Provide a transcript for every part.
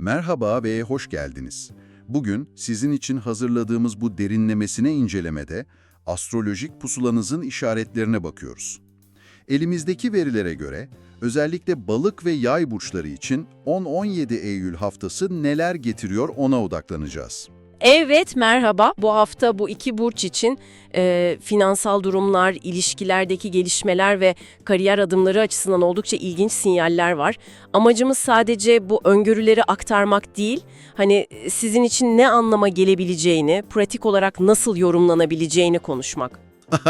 Merhaba ve hoş geldiniz. Bugün sizin için hazırladığımız bu derinlemesine incelemede astrolojik pusulanızın işaretlerine bakıyoruz. Elimizdeki verilere göre özellikle balık ve yay burçları için 10-17 Eylül haftası neler getiriyor ona odaklanacağız. Evet, merhaba. Bu hafta bu iki burç için e, finansal durumlar, ilişkilerdeki gelişmeler ve kariyer adımları açısından oldukça ilginç sinyaller var. Amacımız sadece bu öngörüleri aktarmak değil, hani sizin için ne anlama gelebileceğini, pratik olarak nasıl yorumlanabileceğini konuşmak.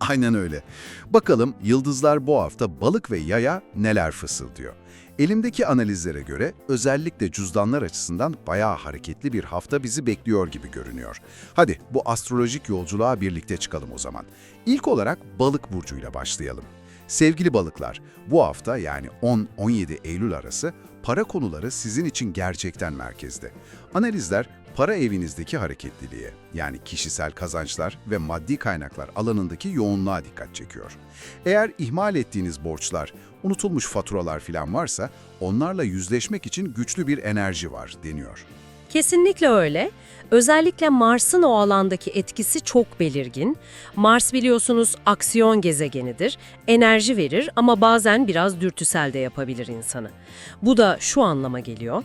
Aynen öyle. Bakalım yıldızlar bu hafta balık ve yaya neler fısıldıyor. Elimdeki analizlere göre özellikle cüzdanlar açısından bayağı hareketli bir hafta bizi bekliyor gibi görünüyor. Hadi bu astrolojik yolculuğa birlikte çıkalım o zaman. İlk olarak balık burcuyla başlayalım. Sevgili balıklar, bu hafta yani 10-17 Eylül arası para konuları sizin için gerçekten merkezde. Analizler para evinizdeki hareketliliğe yani kişisel kazançlar ve maddi kaynaklar alanındaki yoğunluğa dikkat çekiyor. Eğer ihmal ettiğiniz borçlar, unutulmuş faturalar falan varsa onlarla yüzleşmek için güçlü bir enerji var deniyor. Kesinlikle öyle. Özellikle Mars'ın o alandaki etkisi çok belirgin. Mars biliyorsunuz aksiyon gezegenidir, enerji verir ama bazen biraz dürtüsel de yapabilir insanı. Bu da şu anlama geliyor.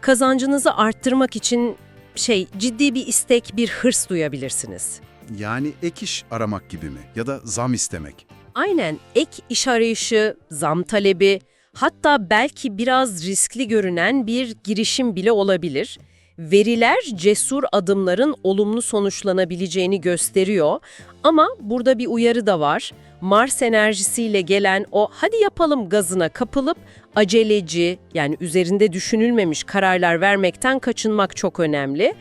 Kazancınızı arttırmak için şey ciddi bir istek, bir hırs duyabilirsiniz. Yani ek iş aramak gibi mi ya da zam istemek? Aynen ek iş arayışı, zam talebi, hatta belki biraz riskli görünen bir girişim bile olabilir. Veriler cesur adımların olumlu sonuçlanabileceğini gösteriyor ama burada bir uyarı da var. Mars enerjisiyle gelen o hadi yapalım gazına kapılıp aceleci yani üzerinde düşünülmemiş kararlar vermekten kaçınmak çok önemli.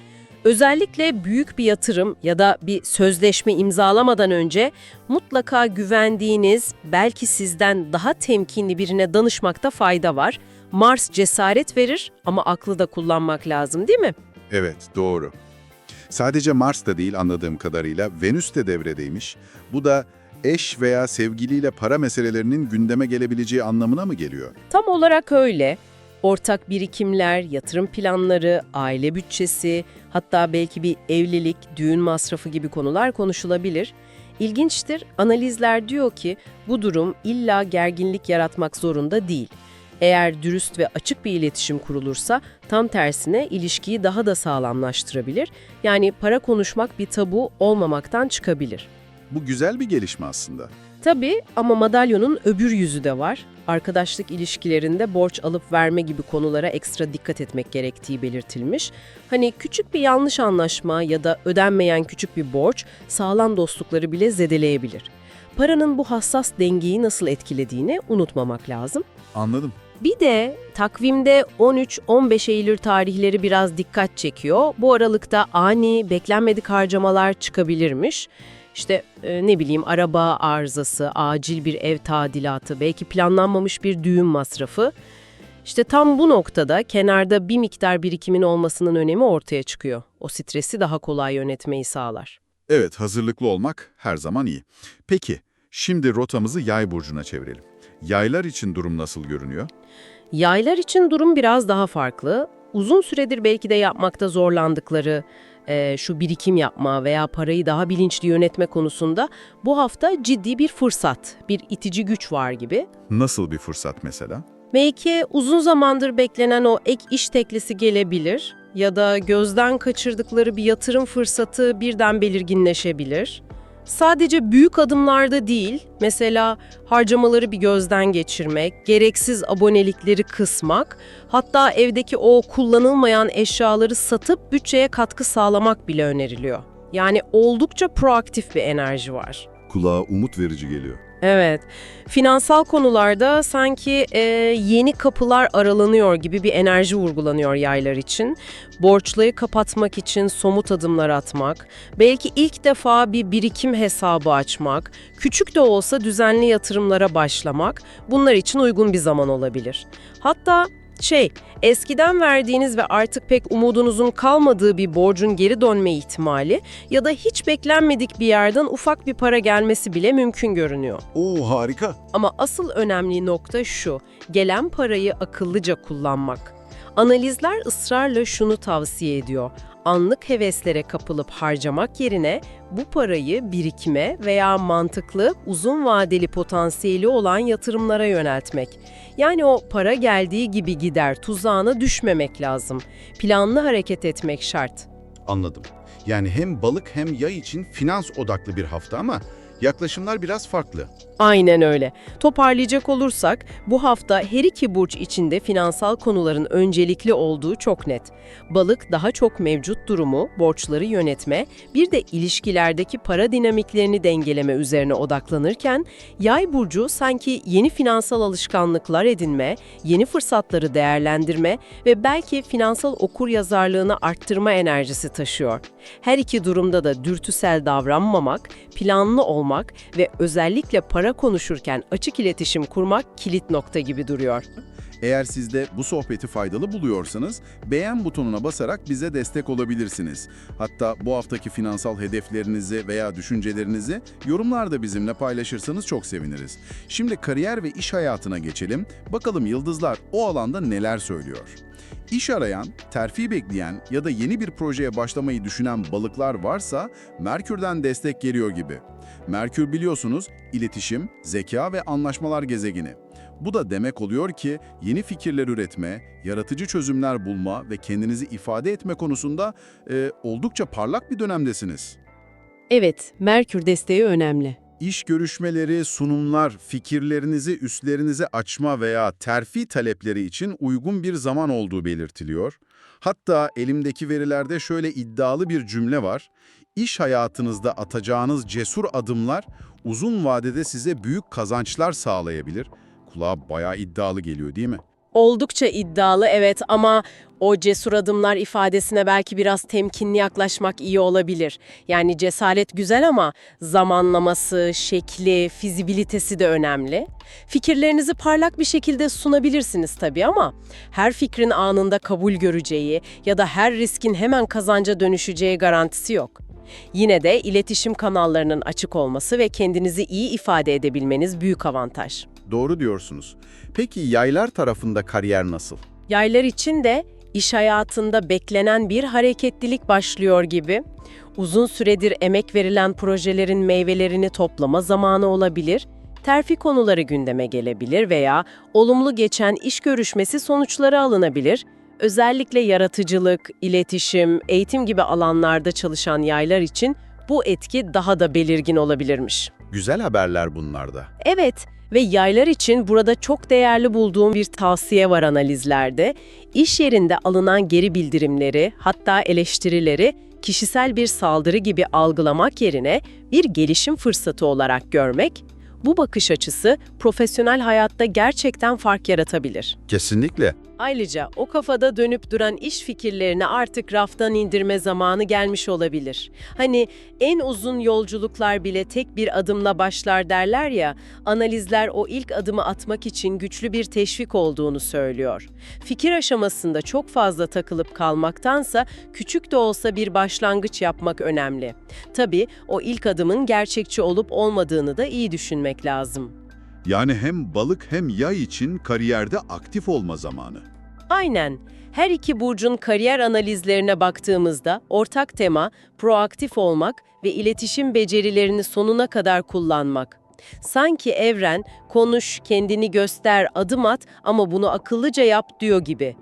Özellikle büyük bir yatırım ya da bir sözleşme imzalamadan önce mutlaka güvendiğiniz, belki sizden daha temkinli birine danışmakta fayda var. Mars cesaret verir ama aklı da kullanmak lazım değil mi? Evet, doğru. Sadece Mars da değil anladığım kadarıyla Venüs de devredeymiş. Bu da eş veya sevgiliyle para meselelerinin gündeme gelebileceği anlamına mı geliyor? Tam olarak öyle. Ortak birikimler, yatırım planları, aile bütçesi, hatta belki bir evlilik, düğün masrafı gibi konular konuşulabilir. İlginçtir, analizler diyor ki bu durum illa gerginlik yaratmak zorunda değil. Eğer dürüst ve açık bir iletişim kurulursa tam tersine ilişkiyi daha da sağlamlaştırabilir. Yani para konuşmak bir tabu olmamaktan çıkabilir. Bu güzel bir gelişme aslında. Tabii ama madalyonun öbür yüzü de var. Arkadaşlık ilişkilerinde borç alıp verme gibi konulara ekstra dikkat etmek gerektiği belirtilmiş. Hani küçük bir yanlış anlaşma ya da ödenmeyen küçük bir borç sağlam dostlukları bile zedeleyebilir. Paranın bu hassas dengeyi nasıl etkilediğini unutmamak lazım. Anladım. Bir de takvimde 13-15 Eylül tarihleri biraz dikkat çekiyor. Bu aralıkta ani, beklenmedik harcamalar çıkabilirmiş. İşte e, ne bileyim araba arızası, acil bir ev tadilatı, belki planlanmamış bir düğün masrafı. İşte tam bu noktada kenarda bir miktar birikimin olmasının önemi ortaya çıkıyor. O stresi daha kolay yönetmeyi sağlar. Evet, hazırlıklı olmak her zaman iyi. Peki, şimdi rotamızı yay burcuna çevirelim. Yaylar için durum nasıl görünüyor? Yaylar için durum biraz daha farklı. Uzun süredir belki de yapmakta zorlandıkları, e, şu birikim yapma veya parayı daha bilinçli yönetme konusunda bu hafta ciddi bir fırsat, bir itici güç var gibi. Nasıl bir fırsat mesela? Belki uzun zamandır beklenen o ek iş teklisi gelebilir ya da gözden kaçırdıkları bir yatırım fırsatı birden belirginleşebilir. Sadece büyük adımlarda değil, mesela harcamaları bir gözden geçirmek, gereksiz abonelikleri kısmak, hatta evdeki o kullanılmayan eşyaları satıp bütçeye katkı sağlamak bile öneriliyor. Yani oldukça proaktif bir enerji var. Kulağa umut verici geliyor. Evet, finansal konularda sanki e, yeni kapılar aralanıyor gibi bir enerji vurgulanıyor yaylar için. Borçlayı kapatmak için somut adımlar atmak, belki ilk defa bir birikim hesabı açmak, küçük de olsa düzenli yatırımlara başlamak bunlar için uygun bir zaman olabilir. Hatta şey, eskiden verdiğiniz ve artık pek umudunuzun kalmadığı bir borcun geri dönme ihtimali ya da hiç beklenmedik bir yerden ufak bir para gelmesi bile mümkün görünüyor. Oo harika. Ama asıl önemli nokta şu, gelen parayı akıllıca kullanmak. Analizler ısrarla şunu tavsiye ediyor. Anlık heveslere kapılıp harcamak yerine bu parayı birikime veya mantıklı, uzun vadeli potansiyeli olan yatırımlara yöneltmek. Yani o para geldiği gibi gider tuzağına düşmemek lazım. Planlı hareket etmek şart. Anladım. Yani hem balık hem yay için finans odaklı bir hafta ama yaklaşımlar biraz farklı. Aynen öyle. Toparlayacak olursak bu hafta her iki burç içinde finansal konuların öncelikli olduğu çok net. Balık daha çok mevcut durumu, borçları yönetme, bir de ilişkilerdeki para dinamiklerini dengeleme üzerine odaklanırken, yay burcu sanki yeni finansal alışkanlıklar edinme, yeni fırsatları değerlendirme ve belki finansal okur yazarlığını arttırma enerjisi taşıyor. Her iki durumda da dürtüsel davranmamak, planlı olmak ve özellikle para konuşurken açık iletişim kurmak kilit nokta gibi duruyor. Eğer siz de bu sohbeti faydalı buluyorsanız beğen butonuna basarak bize destek olabilirsiniz. Hatta bu haftaki finansal hedeflerinizi veya düşüncelerinizi yorumlarda bizimle paylaşırsanız çok seviniriz. Şimdi kariyer ve iş hayatına geçelim. Bakalım yıldızlar o alanda neler söylüyor. İş arayan, terfi bekleyen ya da yeni bir projeye başlamayı düşünen balıklar varsa Merkür'den destek geliyor gibi. Merkür biliyorsunuz iletişim, zeka ve anlaşmalar gezegeni. Bu da demek oluyor ki yeni fikirler üretme, yaratıcı çözümler bulma ve kendinizi ifade etme konusunda e, oldukça parlak bir dönemdesiniz. Evet, Merkür desteği önemli. İş görüşmeleri, sunumlar, fikirlerinizi üstlerinize açma veya terfi talepleri için uygun bir zaman olduğu belirtiliyor. Hatta elimdeki verilerde şöyle iddialı bir cümle var. İş hayatınızda atacağınız cesur adımlar uzun vadede size büyük kazançlar sağlayabilir. Kulağa bayağı iddialı geliyor değil mi? Oldukça iddialı evet ama o cesur adımlar ifadesine belki biraz temkinli yaklaşmak iyi olabilir. Yani cesaret güzel ama zamanlaması, şekli, fizibilitesi de önemli. Fikirlerinizi parlak bir şekilde sunabilirsiniz tabii ama her fikrin anında kabul göreceği ya da her riskin hemen kazanca dönüşeceği garantisi yok. Yine de iletişim kanallarının açık olması ve kendinizi iyi ifade edebilmeniz büyük avantaj. Doğru diyorsunuz. Peki yaylar tarafında kariyer nasıl? Yaylar için de iş hayatında beklenen bir hareketlilik başlıyor gibi. Uzun süredir emek verilen projelerin meyvelerini toplama zamanı olabilir, terfi konuları gündeme gelebilir veya olumlu geçen iş görüşmesi sonuçları alınabilir. Özellikle yaratıcılık, iletişim, eğitim gibi alanlarda çalışan yaylar için bu etki daha da belirgin olabilirmiş. Güzel haberler bunlarda. Evet ve yaylar için burada çok değerli bulduğum bir tavsiye var analizlerde. İş yerinde alınan geri bildirimleri, hatta eleştirileri kişisel bir saldırı gibi algılamak yerine bir gelişim fırsatı olarak görmek, bu bakış açısı profesyonel hayatta gerçekten fark yaratabilir. Kesinlikle. Ayrıca o kafada dönüp duran iş fikirlerini artık raftan indirme zamanı gelmiş olabilir. Hani en uzun yolculuklar bile tek bir adımla başlar derler ya, analizler o ilk adımı atmak için güçlü bir teşvik olduğunu söylüyor. Fikir aşamasında çok fazla takılıp kalmaktansa küçük de olsa bir başlangıç yapmak önemli. Tabii o ilk adımın gerçekçi olup olmadığını da iyi düşünmek lazım. Yani hem balık hem yay için kariyerde aktif olma zamanı. Aynen. Her iki burcun kariyer analizlerine baktığımızda ortak tema proaktif olmak ve iletişim becerilerini sonuna kadar kullanmak. Sanki evren konuş, kendini göster, adım at ama bunu akıllıca yap diyor gibi.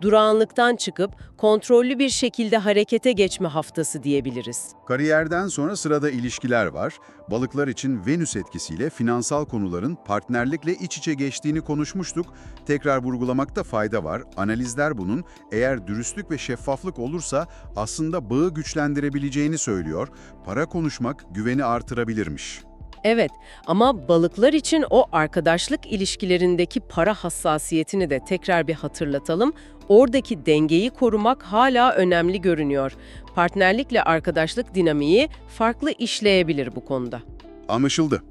Durağanlıktan çıkıp kontrollü bir şekilde harekete geçme haftası diyebiliriz. Kariyerden sonra sırada ilişkiler var. Balıklar için Venüs etkisiyle finansal konuların partnerlikle iç içe geçtiğini konuşmuştuk. Tekrar vurgulamakta fayda var. Analizler bunun eğer dürüstlük ve şeffaflık olursa aslında bağı güçlendirebileceğini söylüyor. Para konuşmak güveni artırabilirmiş. Evet ama balıklar için o arkadaşlık ilişkilerindeki para hassasiyetini de tekrar bir hatırlatalım. Oradaki dengeyi korumak hala önemli görünüyor. Partnerlikle arkadaşlık dinamiği farklı işleyebilir bu konuda. Anlaşıldı.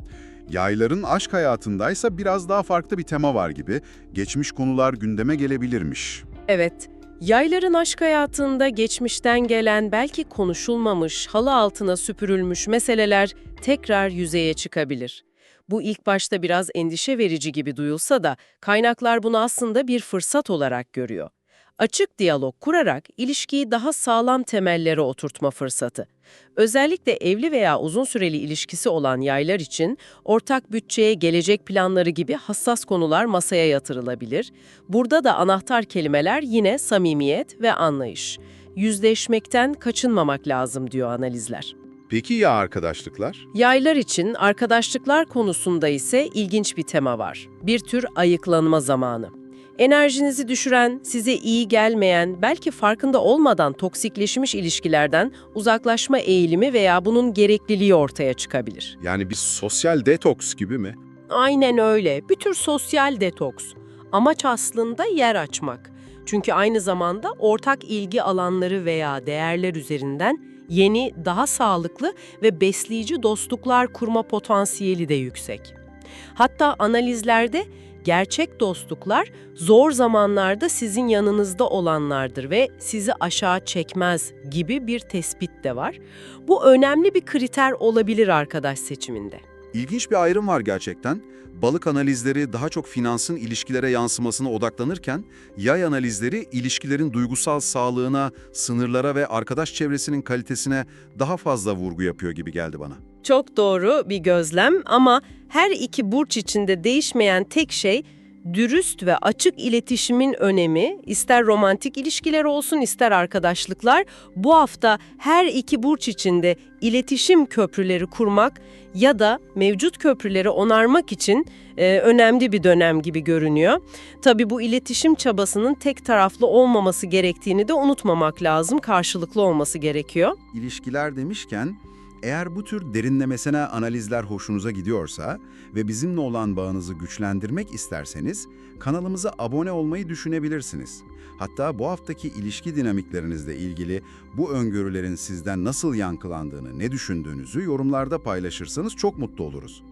Yayların aşk hayatındaysa biraz daha farklı bir tema var gibi. Geçmiş konular gündeme gelebilirmiş. Evet, yayların aşk hayatında geçmişten gelen belki konuşulmamış, halı altına süpürülmüş meseleler tekrar yüzeye çıkabilir. Bu ilk başta biraz endişe verici gibi duyulsa da kaynaklar bunu aslında bir fırsat olarak görüyor. Açık diyalog kurarak ilişkiyi daha sağlam temellere oturtma fırsatı. Özellikle evli veya uzun süreli ilişkisi olan yaylar için ortak bütçeye, gelecek planları gibi hassas konular masaya yatırılabilir. Burada da anahtar kelimeler yine samimiyet ve anlayış. Yüzleşmekten kaçınmamak lazım diyor analizler. Peki ya arkadaşlıklar? Yaylar için arkadaşlıklar konusunda ise ilginç bir tema var. Bir tür ayıklanma zamanı. Enerjinizi düşüren, size iyi gelmeyen, belki farkında olmadan toksikleşmiş ilişkilerden uzaklaşma eğilimi veya bunun gerekliliği ortaya çıkabilir. Yani bir sosyal detoks gibi mi? Aynen öyle. Bir tür sosyal detoks. Amaç aslında yer açmak. Çünkü aynı zamanda ortak ilgi alanları veya değerler üzerinden yeni, daha sağlıklı ve besleyici dostluklar kurma potansiyeli de yüksek. Hatta analizlerde gerçek dostluklar zor zamanlarda sizin yanınızda olanlardır ve sizi aşağı çekmez gibi bir tespit de var. Bu önemli bir kriter olabilir arkadaş seçiminde. İlginç bir ayrım var gerçekten. Balık analizleri daha çok finansın ilişkilere yansımasına odaklanırken, yay analizleri ilişkilerin duygusal sağlığına, sınırlara ve arkadaş çevresinin kalitesine daha fazla vurgu yapıyor gibi geldi bana. Çok doğru bir gözlem ama her iki burç içinde değişmeyen tek şey dürüst ve açık iletişimin önemi, ister romantik ilişkiler olsun ister arkadaşlıklar, bu hafta her iki burç içinde iletişim köprüleri kurmak ya da mevcut köprüleri onarmak için e, önemli bir dönem gibi görünüyor. Tabii bu iletişim çabasının tek taraflı olmaması gerektiğini de unutmamak lazım, karşılıklı olması gerekiyor. İlişkiler demişken, eğer bu tür derinlemesine analizler hoşunuza gidiyorsa ve bizimle olan bağınızı güçlendirmek isterseniz kanalımıza abone olmayı düşünebilirsiniz. Hatta bu haftaki ilişki dinamiklerinizle ilgili bu öngörülerin sizden nasıl yankılandığını, ne düşündüğünüzü yorumlarda paylaşırsanız çok mutlu oluruz.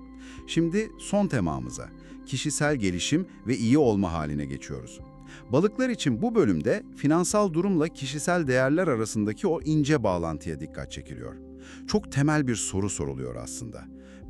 Şimdi son temamıza, kişisel gelişim ve iyi olma haline geçiyoruz. Balıklar için bu bölümde finansal durumla kişisel değerler arasındaki o ince bağlantıya dikkat çekiliyor. Çok temel bir soru soruluyor aslında.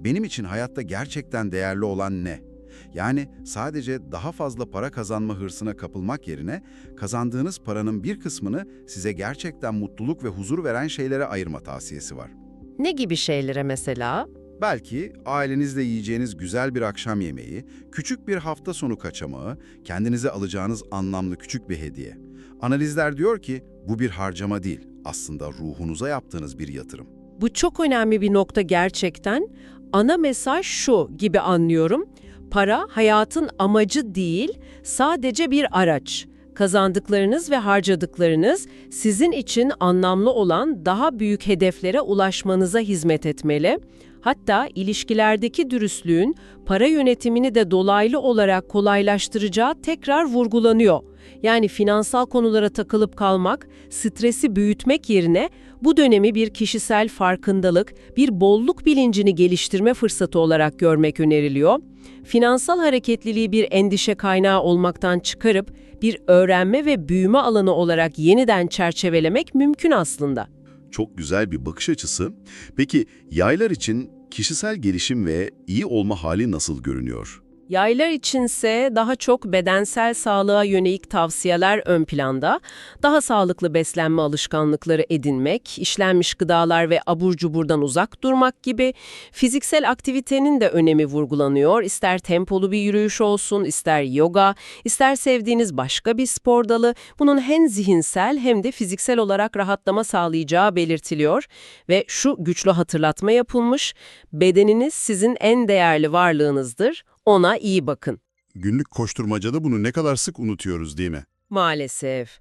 Benim için hayatta gerçekten değerli olan ne? Yani sadece daha fazla para kazanma hırsına kapılmak yerine kazandığınız paranın bir kısmını size gerçekten mutluluk ve huzur veren şeylere ayırma tavsiyesi var. Ne gibi şeylere mesela? Belki ailenizle yiyeceğiniz güzel bir akşam yemeği, küçük bir hafta sonu kaçamağı, kendinize alacağınız anlamlı küçük bir hediye. Analizler diyor ki bu bir harcama değil, aslında ruhunuza yaptığınız bir yatırım. Bu çok önemli bir nokta gerçekten. Ana mesaj şu gibi anlıyorum. Para hayatın amacı değil, sadece bir araç. Kazandıklarınız ve harcadıklarınız sizin için anlamlı olan daha büyük hedeflere ulaşmanıza hizmet etmeli. Hatta ilişkilerdeki dürüstlüğün para yönetimini de dolaylı olarak kolaylaştıracağı tekrar vurgulanıyor. Yani finansal konulara takılıp kalmak, stresi büyütmek yerine bu dönemi bir kişisel farkındalık, bir bolluk bilincini geliştirme fırsatı olarak görmek öneriliyor. Finansal hareketliliği bir endişe kaynağı olmaktan çıkarıp bir öğrenme ve büyüme alanı olarak yeniden çerçevelemek mümkün aslında. Çok güzel bir bakış açısı. Peki yaylar için kişisel gelişim ve iyi olma hali nasıl görünüyor? Yaylar içinse daha çok bedensel sağlığa yönelik tavsiyeler ön planda. Daha sağlıklı beslenme alışkanlıkları edinmek, işlenmiş gıdalar ve abur cuburdan uzak durmak gibi fiziksel aktivitenin de önemi vurgulanıyor. İster tempolu bir yürüyüş olsun, ister yoga, ister sevdiğiniz başka bir spor dalı. Bunun hem zihinsel hem de fiziksel olarak rahatlama sağlayacağı belirtiliyor. Ve şu güçlü hatırlatma yapılmış, bedeniniz sizin en değerli varlığınızdır. Ona iyi bakın. Günlük koşturmacada bunu ne kadar sık unutuyoruz değil mi? Maalesef.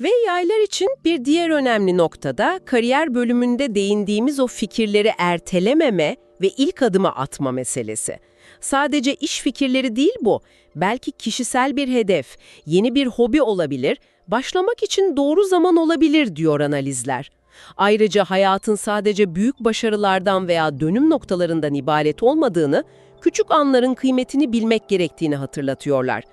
Ve yaylar için bir diğer önemli noktada kariyer bölümünde değindiğimiz o fikirleri ertelememe ve ilk adımı atma meselesi. Sadece iş fikirleri değil bu. Belki kişisel bir hedef, yeni bir hobi olabilir, başlamak için doğru zaman olabilir diyor analizler. Ayrıca hayatın sadece büyük başarılardan veya dönüm noktalarından ibaret olmadığını, küçük anların kıymetini bilmek gerektiğini hatırlatıyorlar.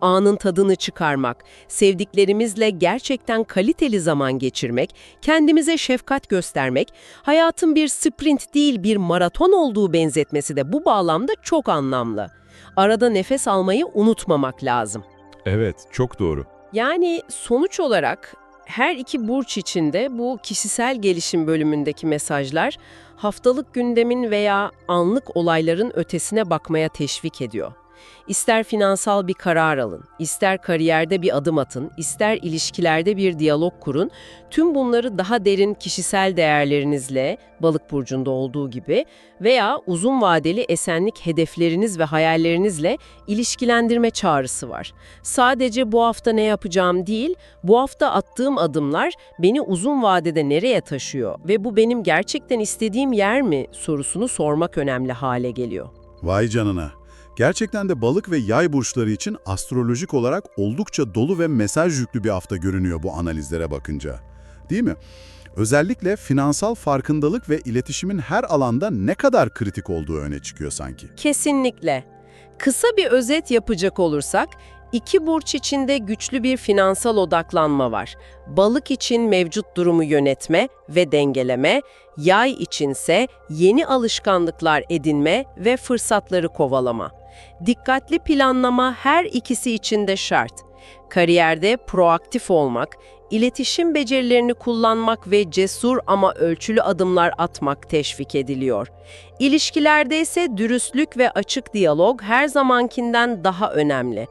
Anın tadını çıkarmak, sevdiklerimizle gerçekten kaliteli zaman geçirmek, kendimize şefkat göstermek, hayatın bir sprint değil bir maraton olduğu benzetmesi de bu bağlamda çok anlamlı. Arada nefes almayı unutmamak lazım. Evet, çok doğru. Yani sonuç olarak her iki burç içinde bu kişisel gelişim bölümündeki mesajlar haftalık gündemin veya anlık olayların ötesine bakmaya teşvik ediyor. İster finansal bir karar alın, ister kariyerde bir adım atın, ister ilişkilerde bir diyalog kurun, tüm bunları daha derin kişisel değerlerinizle, balık burcunda olduğu gibi veya uzun vadeli esenlik hedefleriniz ve hayallerinizle ilişkilendirme çağrısı var. Sadece bu hafta ne yapacağım değil, bu hafta attığım adımlar beni uzun vadede nereye taşıyor ve bu benim gerçekten istediğim yer mi sorusunu sormak önemli hale geliyor. Vay canına. Gerçekten de balık ve yay burçları için astrolojik olarak oldukça dolu ve mesaj yüklü bir hafta görünüyor bu analizlere bakınca. Değil mi? Özellikle finansal farkındalık ve iletişimin her alanda ne kadar kritik olduğu öne çıkıyor sanki. Kesinlikle. Kısa bir özet yapacak olursak, iki burç içinde güçlü bir finansal odaklanma var. Balık için mevcut durumu yönetme ve dengeleme, yay içinse yeni alışkanlıklar edinme ve fırsatları kovalama. Dikkatli planlama her ikisi için de şart. Kariyerde proaktif olmak, iletişim becerilerini kullanmak ve cesur ama ölçülü adımlar atmak teşvik ediliyor. İlişkilerde ise dürüstlük ve açık diyalog her zamankinden daha önemli.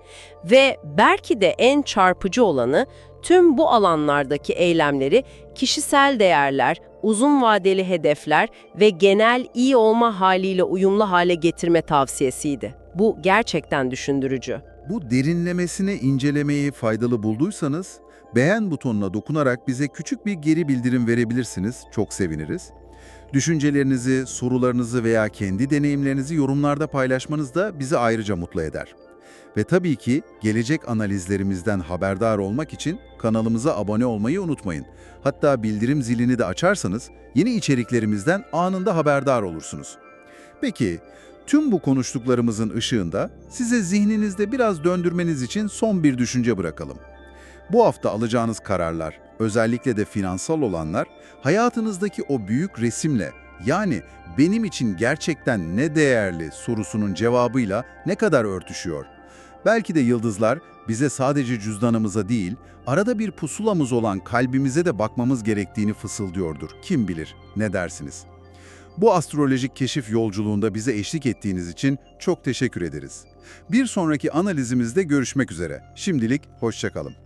Ve belki de en çarpıcı olanı tüm bu alanlardaki eylemleri kişisel değerler, uzun vadeli hedefler ve genel iyi olma haliyle uyumlu hale getirme tavsiyesiydi. Bu gerçekten düşündürücü. Bu derinlemesine incelemeyi faydalı bulduysanız, beğen butonuna dokunarak bize küçük bir geri bildirim verebilirsiniz, çok seviniriz. Düşüncelerinizi, sorularınızı veya kendi deneyimlerinizi yorumlarda paylaşmanız da bizi ayrıca mutlu eder. Ve tabii ki gelecek analizlerimizden haberdar olmak için kanalımıza abone olmayı unutmayın. Hatta bildirim zilini de açarsanız yeni içeriklerimizden anında haberdar olursunuz. Peki, tüm bu konuştuklarımızın ışığında size zihninizde biraz döndürmeniz için son bir düşünce bırakalım. Bu hafta alacağınız kararlar, özellikle de finansal olanlar, hayatınızdaki o büyük resimle, yani benim için gerçekten ne değerli sorusunun cevabıyla ne kadar örtüşüyor? Belki de yıldızlar bize sadece cüzdanımıza değil, arada bir pusulamız olan kalbimize de bakmamız gerektiğini fısıldıyordur. Kim bilir, ne dersiniz? Bu astrolojik keşif yolculuğunda bize eşlik ettiğiniz için çok teşekkür ederiz. Bir sonraki analizimizde görüşmek üzere. Şimdilik hoşçakalın.